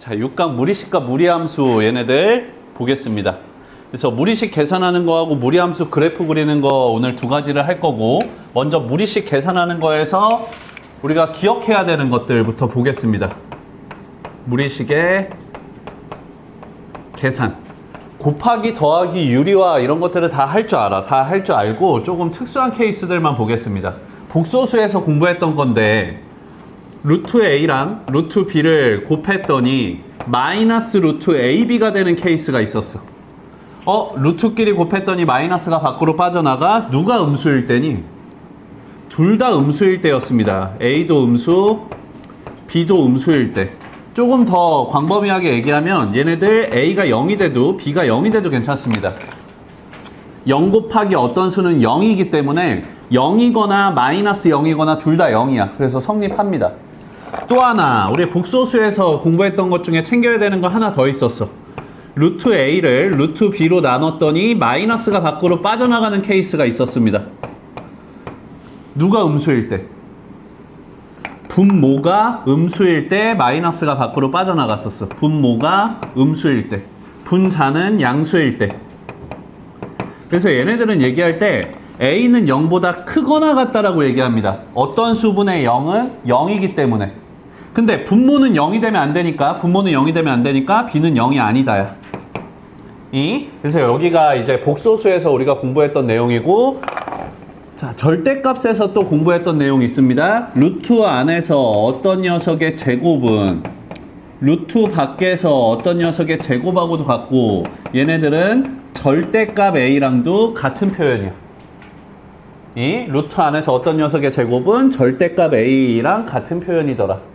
자, 육각 무리식과 무리함수 얘네들 보겠습니다. 그래서 무리식 계산하는 거하고 무리함수 그래프 그리는 거 오늘 두 가지를 할 거고 먼저 무리식 계산하는 거에서 우리가 기억해야 되는 것들부터 보겠습니다. 무리식의 계산. 곱하기 더하기 유리화 이런 것들을 다 할 줄 알아. 다 할 줄 알고 조금 특수한 케이스들만 보겠습니다. 복소수에서 공부했던 건데 루트 A랑 루트 B를 곱했더니 마이너스 루트 AB가 되는 케이스가 있었어. 어, 루트끼리 곱했더니 마이너스가 밖으로 빠져나가 누가 음수일 때니? 둘 다 음수일 때였습니다. A도 음수, B도 음수일 때. 조금 더 광범위하게 얘기하면 얘네들 A가 0이 돼도 B가 0이 돼도 괜찮습니다. 0 곱하기 어떤 수는 0이기 때문에 0이거나 마이너스 0이거나 둘 다 0이야. 그래서 성립합니다. 또 하나, 우리 복소수에서 공부했던 것 중에 챙겨야 되는 거 하나 더 있었어. 루트 A를 루트 B로 나눴더니 마이너스가 밖으로 빠져나가는 케이스가 있었습니다. 누가 음수일 때? 분모가 음수일 때 마이너스가 밖으로 빠져나갔었어. 분모가 음수일 때. 분자는 양수일 때. 그래서 얘네들은 얘기할 때 A는 0보다 크거나 같다라고 얘기합니다. 어떤 수분의 0은 0이기 때문에. 근데 분모는 0이 되면 안 되니까 분모는 0이 되면 안 되니까 B는 0이 아니다야. 이 그래서 여기가 이제 복소수에서 우리가 공부했던 내용이고 자, 절대값에서 또 공부했던 내용이 있습니다. 루트 안에서 어떤 녀석의 제곱은 루트 밖에서 어떤 녀석의 제곱하고도 같고 얘네들은 절대값 A랑도 같은 표현이야. 이 루트 안에서 어떤 녀석의 제곱은 절대값 A랑 같은 표현이더라.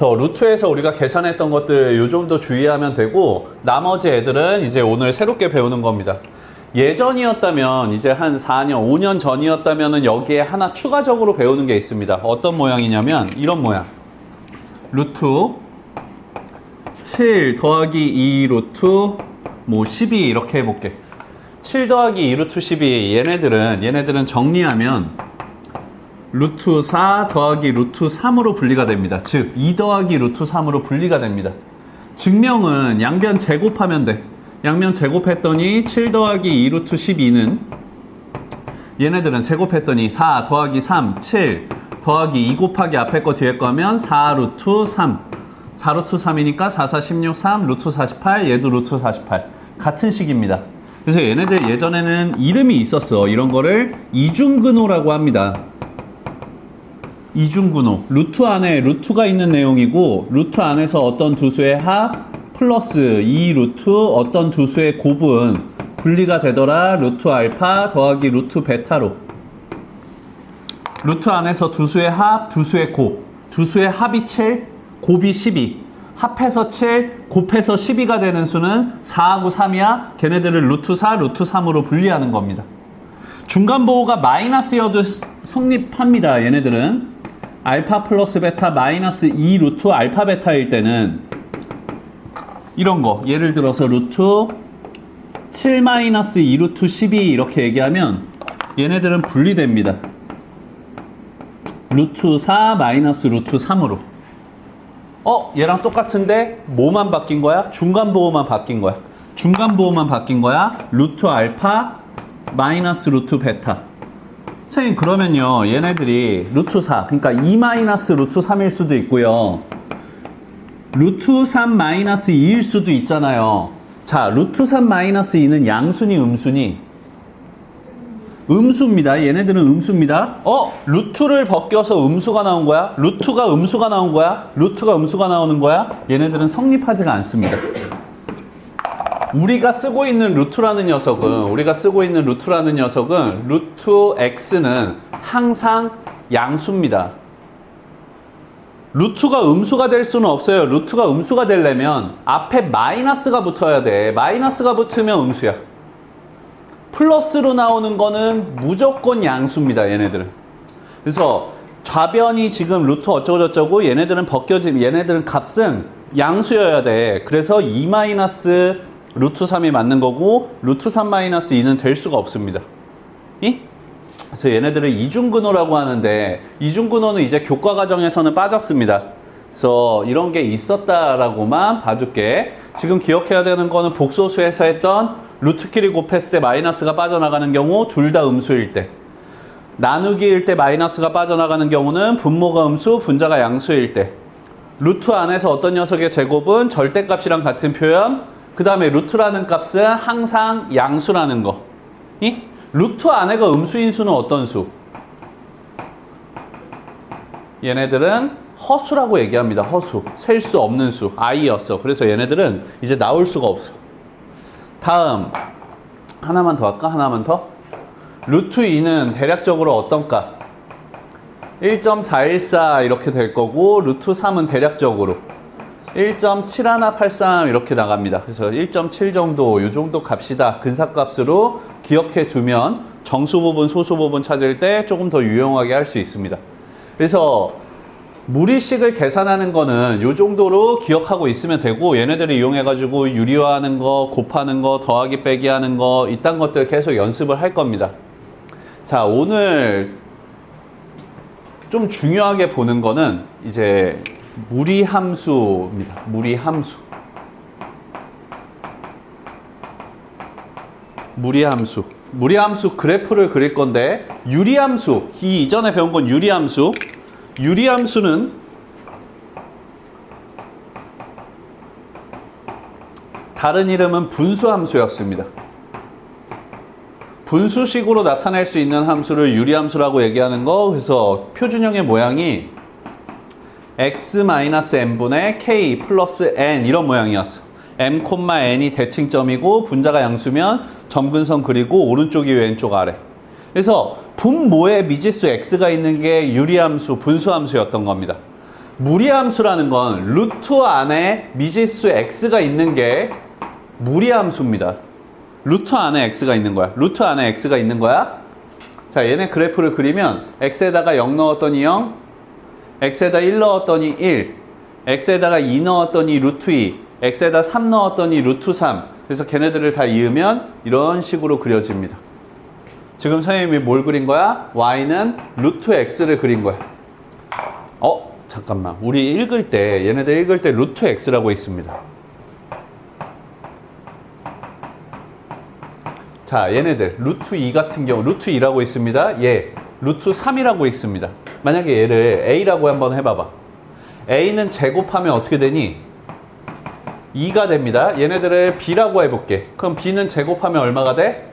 그래서 루트에서 우리가 계산했던 것들 요 정도 주의하면 되고 나머지 애들은 이제 오늘 새롭게 배우는 겁니다. 예전이었다면 이제 한 4년, 5년 전이었다면 여기에 하나 추가적으로 배우는 게 있습니다. 어떤 모양이냐면 이런 모양. 루트 7 더하기 2 루트 뭐 12 이렇게 해볼게. 7 더하기 2 루트 12 얘네들은 얘네들은 정리하면 루트 4 더하기 루트 3으로 분리가 됩니다. 즉, 2 더하기 루트 3으로 분리가 됩니다. 증명은 양변 제곱하면 돼. 양면 제곱했더니 7 더하기 2 루트 12는 얘네들은 제곱했더니 4 더하기 3, 7 더하기 2 곱하기 앞에 거 뒤에 거 하면 4 루트 3. 4 루트 3이니까 4, 4, 16, 3, 루트 48, 얘도 루트 48. 같은 식입니다. 그래서 얘네들 예전에는 이름이 있었어. 이런 거를 이중근호라고 합니다. 이중근호. 루트 안에 루트가 있는 내용이고 루트 안에서 어떤 두 수의 합 플러스 2 루트 어떤 두 수의 곱은 분리가 되더라. 루트 알파 더하기 루트 베타로. 루트 안에서 두 수의 합, 두 수의 곱. 두 수의 합이 7, 곱이 12. 합해서 7, 곱해서 12가 되는 수는 4하고 3이야. 걔네들을 루트 4, 루트 3으로 분리하는 겁니다. 중간 보호가 마이너스여도 성립합니다. 얘네들은 알파 플러스 베타 마이너스 2 루트 알파 베타일 때는 이런 거 예를 들어서 루트 7 마이너스 2 루트 12 이렇게 얘기하면 얘네들은 분리됩니다. 루트 4 마이너스 루트 3으로 어? 얘랑 똑같은데 뭐만 바뀐 거야? 중간 보호만 바뀐 거야. 중간 보호만 바뀐 거야. 루트 알파 마이너스 루트 베타. 선생님 그러면요 얘네들이 루트 4 그러니까 2 마이너스 루트 3일 수도 있고요. 루트 3 마이너스 2일 수도 있잖아요. 자 루트 3 마이너스 2는 양순이 음순이 음수입니다. 얘네들은 음수입니다. 어? 루트를 벗겨서 음수가 나온 거야? 루트가 음수가 나온 거야? 루트가 음수가 나오는 거야? 얘네들은 성립하지가 않습니다. 우리가 쓰고 있는 루트라는 녀석은 우리가 쓰고 있는 루트라는 녀석은 루트 x는 항상 양수입니다. 루트가 음수가 될 수는 없어요. 루트가 음수가 되려면 앞에 마이너스가 붙어야 돼. 마이너스가 붙으면 음수야. 플러스로 나오는 거는 무조건 양수입니다. 얘네들은. 그래서 좌변이 지금 루트 어쩌고저쩌고 얘네들은 벗겨지면 얘네들은 값은 양수여야 돼. 그래서 2 마이너스 루트 3이 맞는 거고 루트 3 마이너스 2는 될 수가 없습니다. 이? 그래서 얘네들을 이중근호라고 하는데 이중근호는 이제 교과 과정에서는 빠졌습니다. 그래서 이런 게 있었다라고만 봐줄게. 지금 기억해야 되는 거는 복소수에서 했던 루트끼리 곱했을 때 마이너스가 빠져나가는 경우 둘 다 음수일 때. 나누기일 때 마이너스가 빠져나가는 경우는 분모가 음수, 분자가 양수일 때. 루트 안에서 어떤 녀석의 제곱은 절대값이랑 같은 표현. 그 다음에 루트라는 값은 항상 양수라는 거. 이? 루트 안에가 음수인 수는 어떤 수? 얘네들은 허수라고 얘기합니다. 허수. 셀 수 없는 수. i였어. 그래서 얘네들은 이제 나올 수가 없어. 다음. 하나만 더 할까? 하나만 더. 루트 2는 대략적으로 어떤 값? 1.414 이렇게 될 거고 루트 3은 대략적으로 1.7183 이렇게 나갑니다. 그래서 1.7 정도 이 정도 값이다. 근사값으로 기억해 두면 정수 부분, 소수 부분 찾을 때 조금 더 유용하게 할 수 있습니다. 그래서 무리식을 계산하는 거는 이 정도로 기억하고 있으면 되고 얘네들을 이용해 가지고 유리화하는 거, 곱하는 거, 더하기 빼기 하는 거 이딴 것들 계속 연습을 할 겁니다. 자, 오늘 좀 중요하게 보는 거는 이제 무리함수입니다. 무리함수. 무리함수. 무리함수 그래프를 그릴 건데 유리함수. 이 이전에 배운 건 유리함수. 유리함수는 다른 이름은 분수함수였습니다. 분수식으로 나타낼 수 있는 함수를 유리함수라고 얘기하는 거 그래서 표준형의 모양이 x-n분의 k 플러스 n 이런 모양이었어 m, n이 대칭점이고 분자가 양수면 점근선 그리고 오른쪽이 왼쪽 아래 그래서 분모에 미지수 x가 있는 게 유리함수, 분수함수였던 겁니다 무리함수라는 건 루트 안에 미지수 x가 있는 게 무리함수입니다 루트 안에 x가 있는 거야. 루트 안에 x가 있는 거야. 자, 얘네 그래프를 그리면 x에다가 0 넣었더니 0, x에다 1 넣었더니 1, x에다가 2 넣었더니 루트 2, x에다 3 넣었더니 루트 3. 그래서 걔네들을 다 이으면 이런 식으로 그려집니다. 지금 선생님이 뭘 그린 거야? y는 루트 x를 그린 거야. 어, 잠깐만. 우리 읽을 때, 얘네들 읽을 때 루트 x라고 있습니다. 자, 얘네들 루트 2 같은 경우 루트 2라고 있습니다. 얘 루트 3이라고 있습니다. 만약에 얘를 a라고 한번 해봐봐. a는 제곱하면 어떻게 되니? 2가 됩니다. 얘네들을 b라고 해볼게. 그럼 b는 제곱하면 얼마가 돼?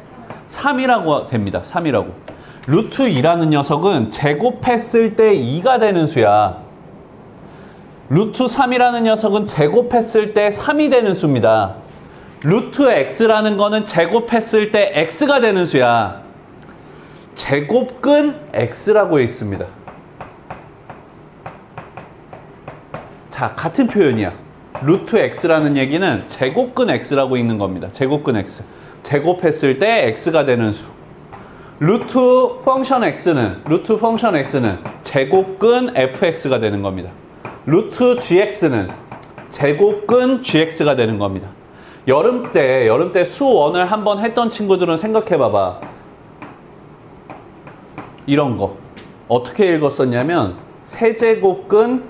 3이라고 됩니다. 3이라고. 루트 2라는 녀석은 제곱했을 때 2가 되는 수야. 루트 3이라는 녀석은 제곱했을 때 3이 되는 수입니다. 루트 x라는 거는 제곱했을 때 x가 되는 수야. 제곱근 x라고 있습니다. 자, 같은 표현이야. 루트 x라는 얘기는 제곱근 x라고 있는 겁니다. 제곱근 x. 제곱했을 때 x가 되는 수. 루트 펑션 x는 루트 펑션 x는 제곱근 fx가 되는 겁니다. 루트 gx는 제곱근 gx가 되는 겁니다. 여름 때 여름 때 수원을 한번 했던 친구들은 생각해 봐봐. 이런 거 어떻게 읽었었냐면 세제곱근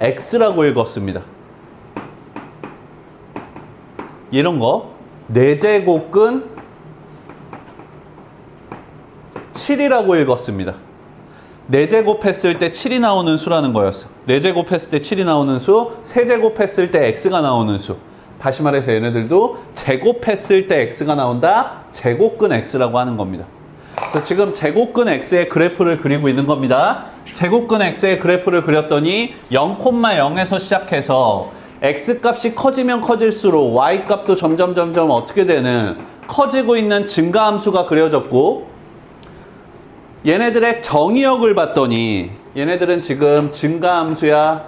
x라고 읽었습니다. 이런 거 네제곱근 7이라고 읽었습니다. 4제곱 했을 때 7이 나오는 수라는 거였어. 4제곱 했을 때 7이 나오는 수, 3제곱 했을 때 x가 나오는 수. 다시 말해서 얘네들도 제곱했을 때 x가 나온다. 제곱근 x라고 하는 겁니다. 그래서 지금 제곱근 x의 그래프를 그리고 있는 겁니다. 제곱근 x의 그래프를 그렸더니 0,0에서 시작해서 x 값이 커지면 커질수록 y 값도 점점 점점 어떻게 되는 커지고 있는 증가함수가 그려졌고 얘네들의 정의역을 봤더니 얘네들은 지금 증가함수야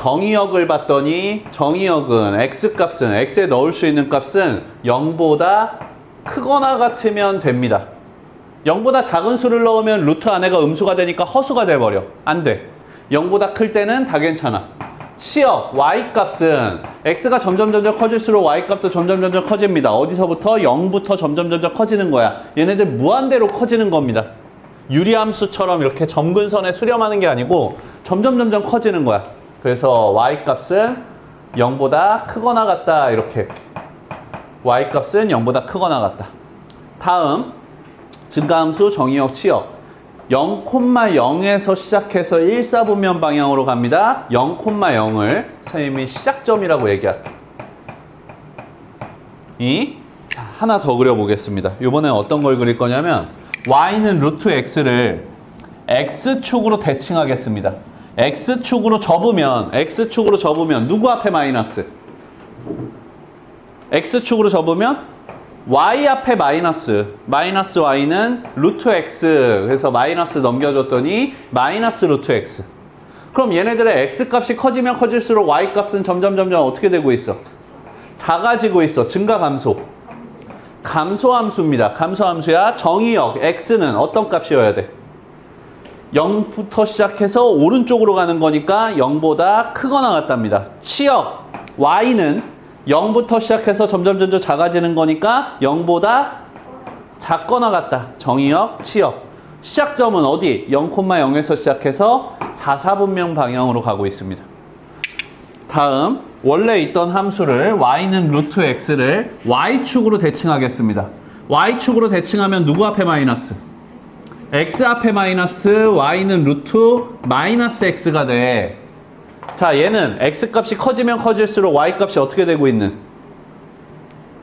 정의역을 봤더니 정의역은 x값은 x에 넣을 수 있는 값은 0보다 크거나 같으면 됩니다 0보다 작은 수를 넣으면 루트 안에가 음수가 되니까 허수가 돼버려 안 돼 0보다 클 때는 다 괜찮아 치역 y 값은 x가 점점 점점 커질수록 y 값도 점점 점점 커집니다. 어디서부터 0부터 점점 점점 커지는 거야. 얘네들 무한대로 커지는 겁니다. 유리함수처럼 이렇게 점근선에 수렴하는 게 아니고 점점 점점 커지는 거야. 그래서 y 값은 0보다 크거나 같다 이렇게 y 값은 0보다 크거나 같다. 다음 증가함수 정의역 치역 0,0에서 시작해서 1사분면 방향으로 갑니다. 0,0을 선생님이 시작점이라고 얘기할게. 이 자, 하나 더 그려보겠습니다. 이번엔 어떤 걸 그릴 거냐면 y는 루트 x를 x축으로 대칭하겠습니다. x축으로 접으면 x축으로 접으면 누구 앞에 마이너스? X축으로 접으면 y 앞에 마이너스 마이너스 y는 루트 x. 그래서 마이너스 넘겨줬더니 마이너스 루트 x. 그럼 얘네들의 x 값이 커지면 커질수록 y 값은 점점 점점 어떻게 되고 있어? 작아지고 있어. 증가 감소. 감소함수입니다. 감소함수야 정의역. x는 어떤 값이어야 돼? 0부터 시작해서 오른쪽으로 가는 거니까 0보다 크거나 같답니다. 치역. y는 0부터 시작해서 점점 점점 작아지는 거니까 0보다 작거나 같다. 정의역, 치역. 시작점은 어디? 0,0에서 시작해서 4, 4분명 방향으로 가고 있습니다. 다음 원래 있던 함수를 y는 루트 x를 y축으로 대칭하겠습니다. y축으로 대칭하면 누구 앞에 마이너스? x 앞에 마이너스 y는 루트 마이너스 x가 돼. 자, 얘는 x 값이 커지면 커질수록 y 값이 어떻게 되고 있는?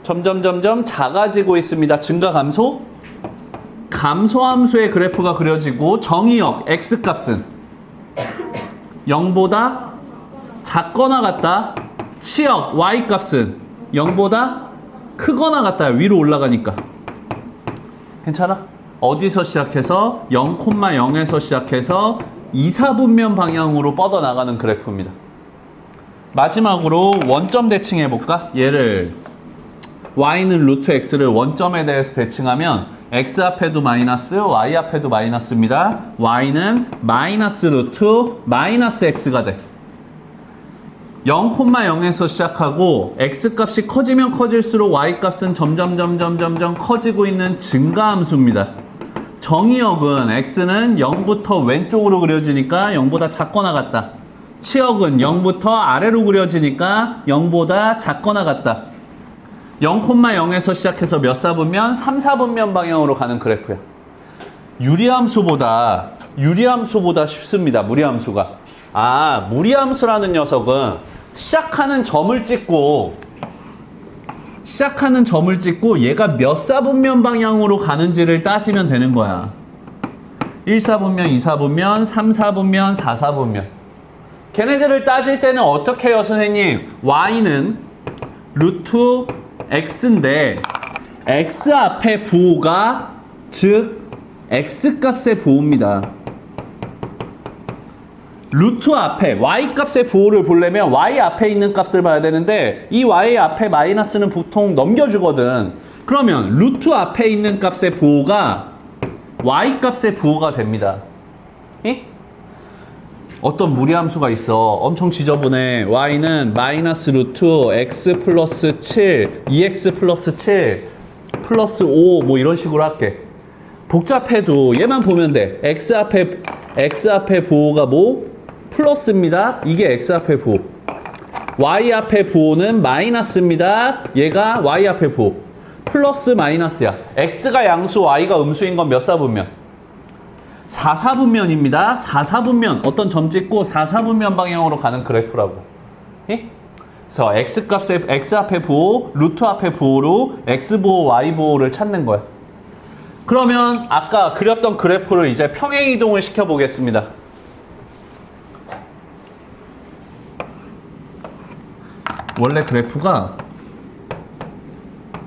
점점 점점 작아지고 있습니다. 증가 감소? 감소함수의 그래프가 그려지고 정의역 x 값은 0보다 작거나 같다. 치역 y 값은 0보다 크거나 같다. 위로 올라가니까. 괜찮아? 어디서 시작해서 0,0에서 시작해서 2, 4분면 방향으로 뻗어나가는 그래프입니다. 마지막으로 원점 대칭해 볼까? 얘를 y는 루트 x를 원점에 대해서 대칭하면 x 앞에도 마이너스, y 앞에도 마이너스입니다. y는 마이너스 루트 마이너스 x가 돼. 0,0에서 시작하고 x 값이 커지면 커질수록 y 값은 점점 점점 점점 커지고 있는 증가함수입니다. 정의역은 x는 0부터 왼쪽으로 그려지니까 0보다 작거나 같다. 치역은 0부터 아래로 그려지니까 0보다 작거나 같다. 0,0에서 시작해서 몇 사분면? 3, 4분면 방향으로 가는 그래프야. 유리함수보다 유리함수보다 쉽습니다. 무리함수가. 아, 무리함수라는 녀석은 시작하는 점을 찍고 시작하는 점을 찍고 얘가 몇 사분면 방향으로 가는지를 따지면 되는 거야. 1사분면, 2사분면, 3사분면, 4사분면. 걔네들을 따질 때는 어떻게 해요, 선생님? y는 루트 x인데 x 앞에 부호가 즉 x 값의 부호입니다. 루트 앞에 y 값의 부호를 보려면 y 앞에 있는 값을 봐야 되는데 이 y 앞에 마이너스는 보통 넘겨주거든. 그러면 루트 앞에 있는 값의 부호가 y 값의 부호가 됩니다. 이? 어떤 무리함수가 있어. 엄청 지저분해. y는 마이너스 루트 x 플러스 7, 2x 플러스 7, 플러스 5 뭐 이런 식으로 할게. 복잡해도 얘만 보면 돼. x 앞에 x 앞에 부호가 뭐? 플러스입니다. 이게 x 앞에 부호. y 앞에 부호는 마이너스입니다. 얘가 y 앞에 부호. 플러스 마이너스야. x가 양수, y가 음수인 건 몇 사분면? 4사분면입니다. 4사분면 어떤 점 찍고 4사분면 방향으로 가는 그래프라고. 예? 그래서 x 값의 x 앞에 부호, 루트 앞에 부호로 x 부호, y 부호를 찾는 거야. 그러면 아까 그렸던 그래프를 이제 평행 이동을 시켜 보겠습니다. 원래 그래프가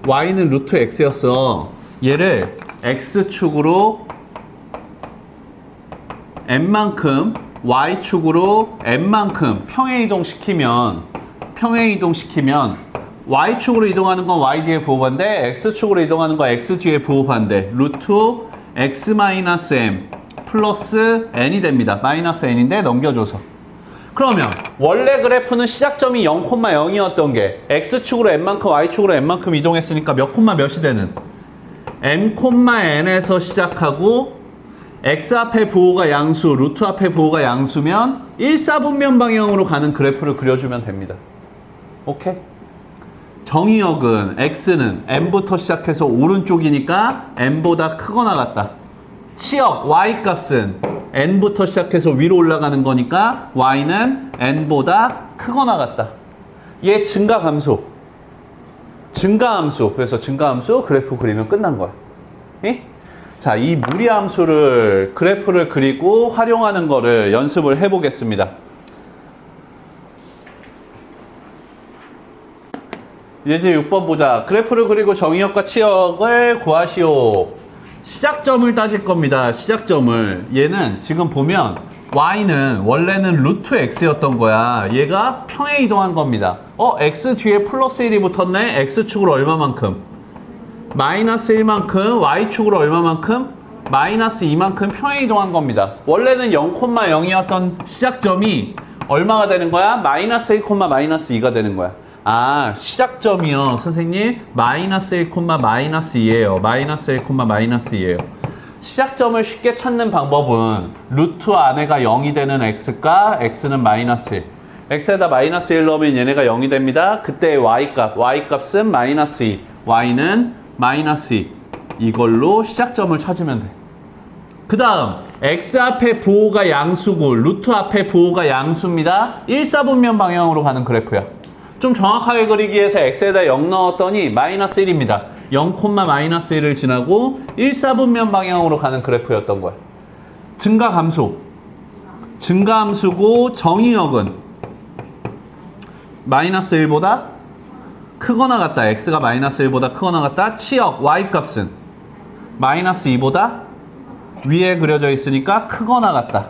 y는 루트 x였어. 얘를 x축으로 n만큼 y축으로 n만큼 평행 이동시키면 평행 이동시키면 y축으로 이동하는 건 y 뒤에 부호반대 x축으로 이동하는 건 x 뒤에 부호반대 루트 x 마이너스 m 플러스 n이 됩니다. 마이너스 n인데 넘겨줘서 그러면 원래 그래프는 시작점이 0,0이었던 게 x축으로 n만큼 y축으로 n만큼 이동했으니까 몇 콤마 몇이 되는 m, n에서 시작하고 x 앞에 부호가 양수, 루트 앞에 부호가 양수면 1사분면 방향으로 가는 그래프를 그려주면 됩니다. 오케이? 정의역은 x는 n부터 시작해서 오른쪽이니까 n보다 크거나 같다. 치역 y 값은 n부터 시작해서 위로 올라가는 거니까 y는 n보다 크거나 같다. 얘 증가 감소. 증가 함수. 그래서 증가 함수 그래프 그리면 끝난 거야. 예? 자, 이 무리 함수를 그래프를 그리고 활용하는 거를 연습을 해 보겠습니다. 예제 6번 보자. 그래프를 그리고 정의역과 치역을 구하시오. 시작점을 따질 겁니다. 시작점을. 얘는 지금 보면 y는 원래는 루트 x였던 거야. 얘가 평에 이동한 겁니다. 어, x 뒤에 플러스 1이 붙었네. x축으로 얼마만큼? 마이너스 1만큼, y축으로 얼마만큼? 마이너스 2만큼 평에 이동한 겁니다. 원래는 0,0이었던 시작점이 얼마가 되는 거야? 마이너스 1, 마이너스 2가 되는 거야. 아, 시작점이요. 선생님, 마이너스 1, 마이너스 2예요. 마이너스 1, 마이너스 2예요. 시작점을 쉽게 찾는 방법은 루트 안에가 0이 되는 x가 x는 마이너스 1. x에다 마이너스 1 넣으면 얘네가 0이 됩니다. 그때 y값, y값은 마이너스 2, y는 마이너스 2. 이걸로 시작점을 찾으면 돼. 그 다음 x 앞에 부호가 양수고 루트 앞에 부호가 양수입니다. 1사분면 방향으로 가는 그래프야. 좀 정확하게 그리기 위해서 x에다 0 넣었더니 마이너스 1입니다. 0, 마이너스 1을 지나고 1사분면 방향으로 가는 그래프였던 거야. 증가 감소. 증가 함수고 정의역은 마이너스 1보다 크거나 같다. x가 마이너스 1보다 크거나 같다. 치역 y 값은 마이너스 2보다 위에 그려져 있으니까 크거나 같다.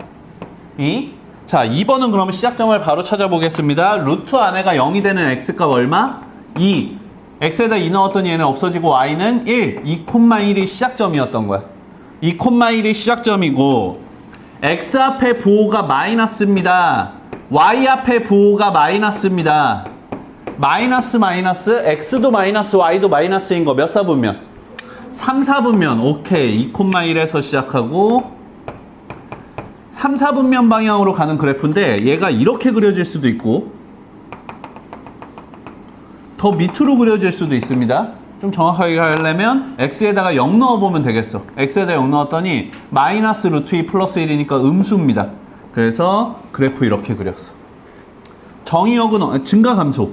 이 자, 2번은 그러면 시작점을 바로 찾아보겠습니다. 루트 안에가 0이 되는 x값 얼마? 2. x에다 2 넣었더니 얘는 없어지고 y는 1. 2,1이 시작점이었던 거야. 2,1이 시작점이고 x 앞에 부호가 마이너스입니다. y 앞에 부호가 마이너스입니다. 마이너스 마이너스 x도 마이너스 y도 마이너스인 거 몇 사분면? 3, 4분면 오케이 2,1에서 시작하고 3, 4분면 방향으로 가는 그래프인데 얘가 이렇게 그려질 수도 있고 더 밑으로 그려질 수도 있습니다. 좀 정확하게 하려면 x에다가 0 넣어보면 되겠어. x에다 0 넣었더니 마이너스 루트 2 플러스 1이니까 음수입니다. 그래서 그래프 이렇게 그렸어. 정의역은 어- 증가 감소.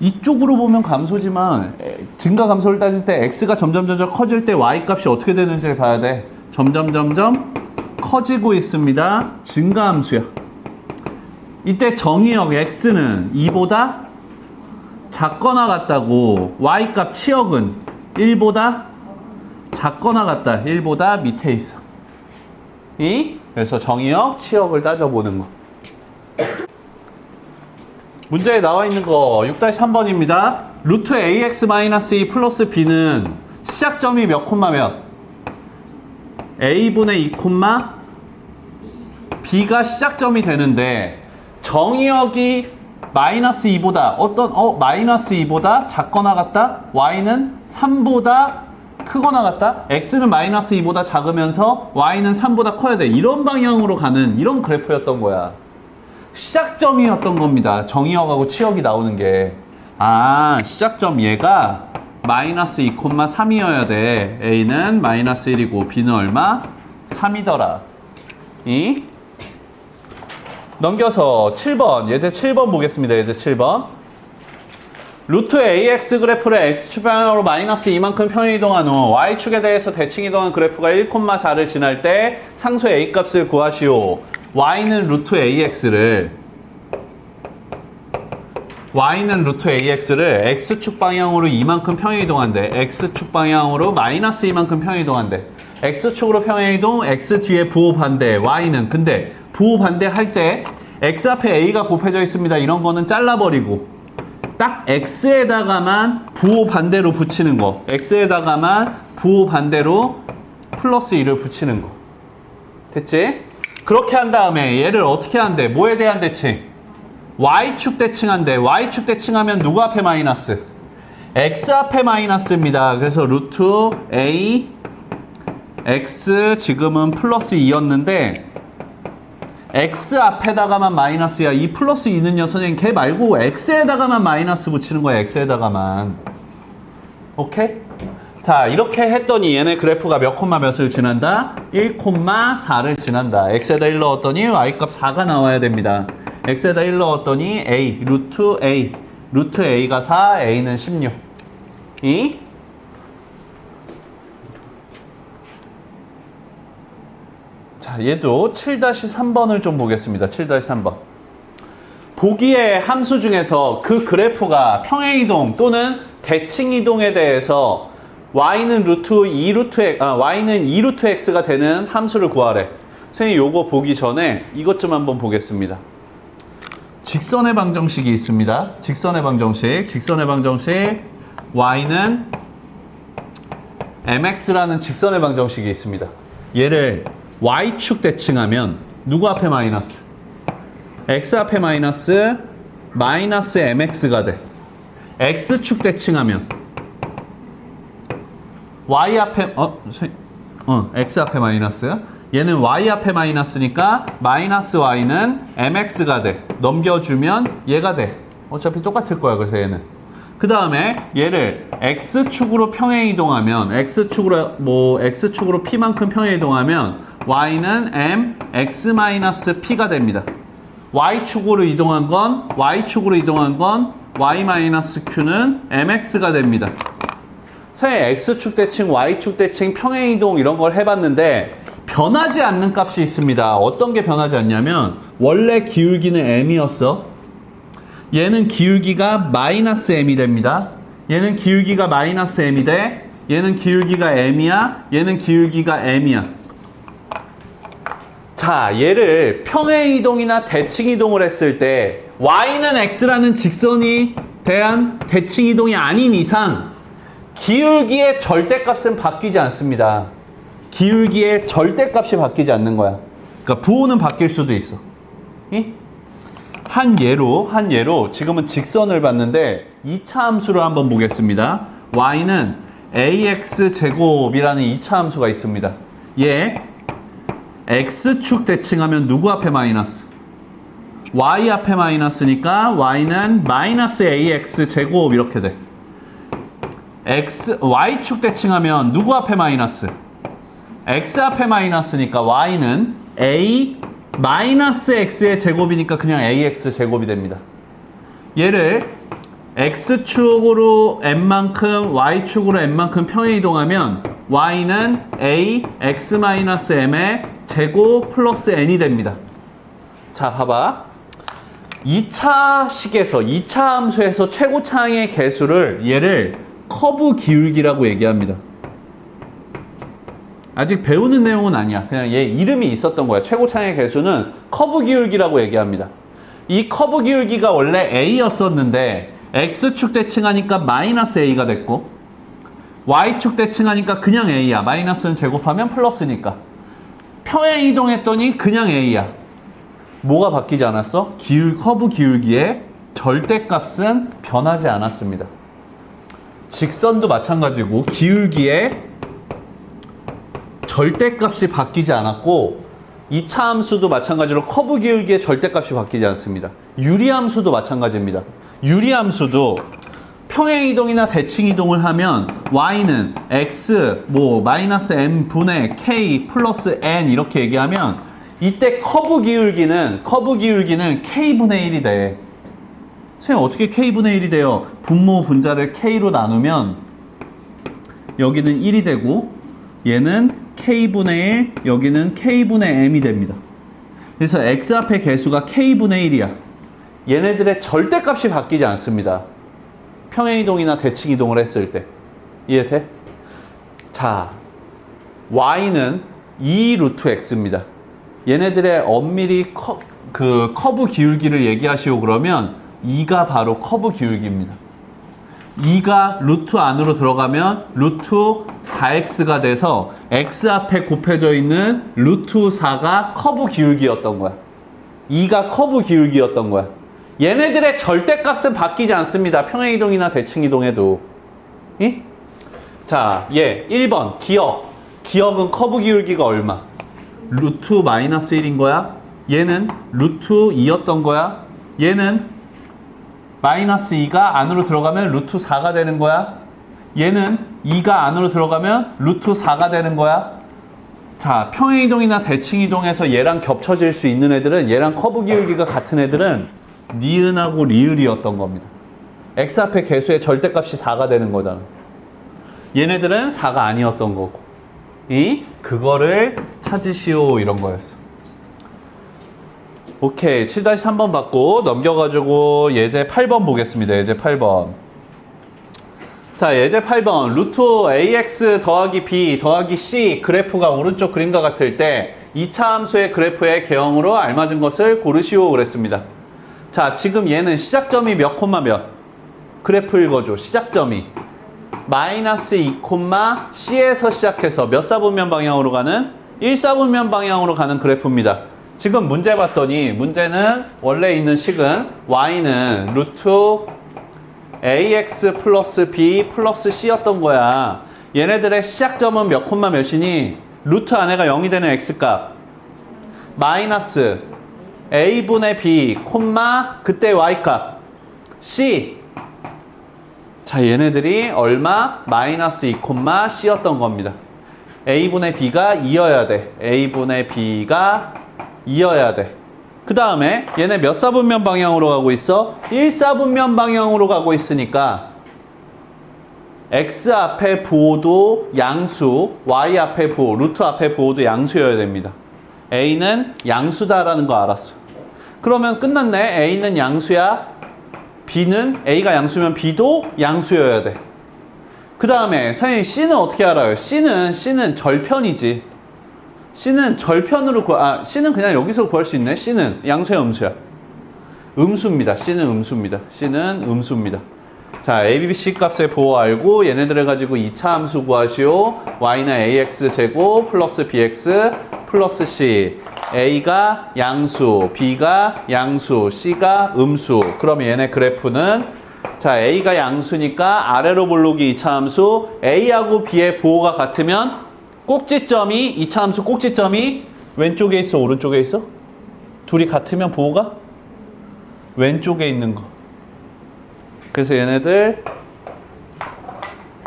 이쪽으로 보면 감소지만 에, 증가 감소를 따질 때 x가 점점 점점 커질 때 y 값이 어떻게 되는지를 봐야 돼. 점점 점점 커지고 있습니다. 증가 함수야. 이때 정의역 x는 2보다 작거나 같다고 y 값 치역은 1보다 작거나 같다. 1보다 밑에 있어. 이 그래서 정의역 치역을 따져보는 거. 문제에 나와 있는 거 6-3번입니다. 루트 ax-2 플러스 b는 시작점이 몇 콤마 몇? A분의 2 콤마 b가 시작점이 되는데 정의역이 마이너스 2보다 어떤 어 마이너스 2보다 작거나 같다? Y는 3보다 크거나 같다? X는 마이너스 2보다 작으면서 y는 3보다 커야 돼. 이런 방향으로 가는 이런 그래프였던 거야. 시작점이었던 겁니다. 정의역하고 치역이 나오는 게 아 시작점 얘가 마이너스 2,3이어야 돼 a는 마이너스 1이고 b는 얼마? 3이더라 이 넘겨서 7번 예제 7번 보겠습니다. 예제 7번 루트 AX 그래프를 X축 방향으로 마이너스 2만큼 평행 이동한 후 Y축에 대해서 대칭 이동한 그래프가 1,4를 지날 때 상수 A 값을 구하시오. Y는 루트 AX를 Y는 루트 AX를 X축 방향으로 이만큼 평행 이동한대. X축 방향으로 마이너스 이만큼 평행 이동한대. X축으로 평행 이동, X 뒤에 부호 반대, Y는. 근데 부호 반대 할 때 X 앞에 A가 곱해져 있습니다. 이런 거는 잘라버리고 딱 X에다가만 부호 반대로 붙이는 거. X에다가만 부호 반대로 플러스 1을 붙이는 거. 됐지? 그렇게 한 다음에 얘를 어떻게 한대? 뭐에 대한 대칭? Y축 대칭한대. Y축 대칭하면 누구 앞에 마이너스? X 앞에 마이너스입니다. 그래서 루트 A x 지금은 플러스 2였는데 x 앞에다가만 마이너스야. 이 플러스 2는요, 선생님, 걔 말고 x에다가만 마이너스 붙이는 거야, x에다가만. 오케이? 자, 이렇게 했더니 얘네 그래프가 몇 콤마 몇을 지난다? 1 콤마 4를 지난다. x에다 1 넣었더니 y값 4가 나와야 됩니다. X에다 1 넣었더니 a, 루트 a. 루트 a가 4, a는 16. 이? 자, 얘도 7-3번을 좀 보겠습니다. 7-3번. 보기의 함수 중에서 그 그래프가 평행이동 또는 대칭이동에 대해서 y는 루트 2 루트 x, 아, y는 2 루트 x가 되는 함수를 구하래. 선생님 요거 보기 전에 이것 좀 한번 보겠습니다. 직선의 방정식이 있습니다. 직선의 방정식, 직선의 방정식 y는 mx라는 직선의 방정식이 있습니다. 얘를 y축 대칭하면 누구 앞에 마이너스? x 앞에 마이너스 마이너스 mx가 돼. x축 대칭하면 y 앞에 어, 세- 어 x 앞에 마이너스 얘는 y 앞에 마이너스니까 마이너스 y는 mx가 돼. 넘겨주면 얘가 돼. 어차피 똑같을 거야. 그래서 얘는. 그 다음에 얘를 x축으로 평행 이동하면 x축으로 뭐 x축으로 p만큼 평행 이동하면 y는 m x p가 됩니다. y축으로 이동한 건 y축으로 이동한 건 y-q는 mx가 됩니다. 선생님 x축 대칭, y축 대칭, 평행 이동 이런 걸 해봤는데 변하지 않는 값이 있습니다. 어떤 게 변하지 않냐면 원래 기울기는 m이었어. 얘는 기울기가 마이너스 m이 됩니다. 얘는 기울기가 마이너스 m이 돼. 얘는 기울기가 m이야. 얘는 기울기가 m이야. 자, 얘를 평행 이동이나 대칭 이동을 했을 때 y는 x라는 직선이 대한 대칭 이동이 아닌 이상 기울기의 절대값은 바뀌지 않습니다. 기울기의 절대값이 바뀌지 않는 거야. 그러니까 부호는 바뀔 수도 있어. 이? 한 예로 한 예로 지금은 직선을 봤는데 2차 함수를 한번 보겠습니다. y는 ax 제곱이라는 2차 함수가 있습니다. 얘 x축 대칭하면 누구 앞에 마이너스? y 앞에 마이너스니까 y는 마이너스 ax 제곱 이렇게 돼. x y축 대칭하면 누구 앞에 마이너스? X 앞에 마이너스니까 y는 a 마이너스 x의 제곱이니까 그냥 ax 제곱이 됩니다. 얘를 x축으로 n만큼 y축으로 n만큼 평행 이동하면 y는 a x-m의 제곱 플러스 n이 됩니다. 자, 봐봐. 2차 식에서 2차 함수에서 최고차의 개수를 얘를 커브 기울기라고 얘기합니다. 아직 배우는 내용은 아니야. 그냥 얘 이름이 있었던 거야. 최고차의 개수는 커브 기울기라고 얘기합니다. 이 커브 기울기가 원래 a였었는데 x축 대칭하니까 마이너스 a가 됐고 y축 대칭하니까 그냥 a야. 마이너스는 제곱하면 플러스니까. 평행 이동했더니 그냥 a야. 뭐가 바뀌지 않았어? 기울 커브 기울기의 절대값은 변하지 않았습니다. 직선도 마찬가지고 기울기의 절대값이 바뀌지 않았고 2차 함수도 마찬가지로 커브 기울기의 절대값이 바뀌지 않습니다. 유리함수도 마찬가지입니다. 유리함수도 평행 이동이나 대칭 이동을 하면 y는 x 뭐 마이너스 m 분의 k 플러스 n 이렇게 얘기하면 이때 커브 기울기는 커브 기울기는 k 분의 1이 돼. 선생님 어떻게 k 분의 1이 돼요? 분모 분자를 k로 나누면 여기는 1이 되고 얘는 k분의 1, 여기는 k분의 m이 됩니다. 그래서 x 앞의 개수가 k분의 1이야. 얘네들의 절대값이 바뀌지 않습니다. 평행이동이나 대칭이동을 했을 때. 이해돼? 자, y는 2 루트 x입니다. 얘네들의 엄밀히 커, 그 커브 기울기를 얘기하시오 그러면 2가 바로 커브 기울기입니다. 2가 루트 안으로 들어가면 루트 4x가 돼서 x 앞에 곱해져 있는 루트 4가 커브 기울기였던 거야. 2가 커브 기울기였던 거야. 얘네들의 절대값은 바뀌지 않습니다. 평행이동이나 대칭이동에도. 이? 자, 얘 1번 기억. 기억은 커브 기울기가 얼마? 루트 마이너스 1인 거야. 얘는 루트 2였던 거야. 얘는 마이너스 2가 안으로 들어가면 루트 4가 되는 거야. 얘는 2가 안으로 들어가면 루트 4가 되는 거야. 자, 평행이동이나 대칭이동에서 얘랑 겹쳐질 수 있는 애들은 얘랑 커브 기울기가 같은 애들은 니은하고 리을이었던 겁니다. x 앞에 개수의 절대값이 4가 되는 거잖아. 얘네들은 4가 아니었던 거고. 이 그거를 찾으시오 이런 거였어. 오케이. 7-3번 받고 넘겨가지고 예제 8번 보겠습니다. 예제 8번. 자, 예제 8번. 루트 ax 더하기 b 더하기 c 그래프가 오른쪽 그림과 같을 때 2차 함수의 그래프의 개형으로 알맞은 것을 고르시오 그랬습니다. 자, 지금 얘는 시작점이 몇 콤마 몇? 그래프 읽어줘. 시작점이. 마이너스 2 콤마 C에서 시작해서 몇 사분면 방향으로 가는? 1사분면 방향으로 가는 그래프입니다. 지금 문제 봤더니 문제는 원래 있는 식은 y는 루트 ax 플러스 b 플러스 c였던 거야. 얘네들의 시작점은 몇 콤마 몇이니? 루트 안에가 0이 되는 x값 마이너스 a분의 b 콤마 그때 y값 c 자 얘네들이 얼마? 마이너스 2 콤마 c였던 겁니다. a분의 b가 2여야 돼. a분의 b가 2여야 돼. 그 다음에 얘네 몇 사분면 방향으로 가고 있어? 1사분면 방향으로 가고 있으니까 x 앞에 부호도 양수, y 앞에 부호, 루트 앞에 부호도 양수여야 됩니다. a는 양수다라는 거 알았어. 그러면 끝났네. a는 양수야. b는 a가 양수면 b도 양수여야 돼. 그 다음에 선생님 c는 어떻게 알아요? c는 c는 절편이지. C는 절편으로 구 아, c는 그냥 여기서 구할 수 있네. c는 양수야, 음수야. 음수입니다. c는 음수입니다. c는 음수입니다. 자, a, b, c 값의 보호 알고 얘네들을 가지고 2차 함수 구하시오. y는 ax 제곱 플러스 bx 플러스 c. a가 양수, b가 양수, c가 음수. 그럼 얘네 그래프는 자, a가 양수니까 아래로 볼록이 2차 함수, a하고 b의 보호가 같으면 꼭지점이 2차 함수 꼭지점이 왼쪽에 있어, 오른쪽에 있어? 둘이 같으면 보호가 왼쪽에 있는 거. 그래서 얘네들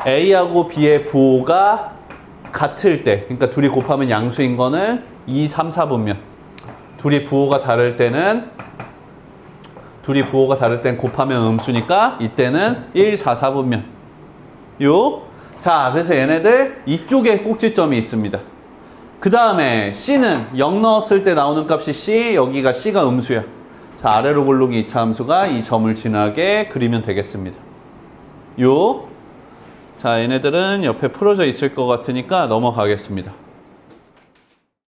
A하고 B의 보호가 같을 때, 그러니까 둘이 곱하면 양수인 거는 2, 3, 4분면. 둘이 부호가 다를 때는 둘이 부호가 다를 땐 곱하면 음수니까 이때는 1, 4, 4분면. 요. 자, 그래서 얘네들 이쪽에 꼭지점이 있습니다. 그 다음에 C는 0 넣었을 때 나오는 값이 C, 여기가 C가 음수야. 자, 아래로 볼록이 2차 함수가 이 점을 지나게 그리면 되겠습니다. 요. 자, 얘네들은 옆에 풀어져 있을 것 같으니까 넘어가겠습니다.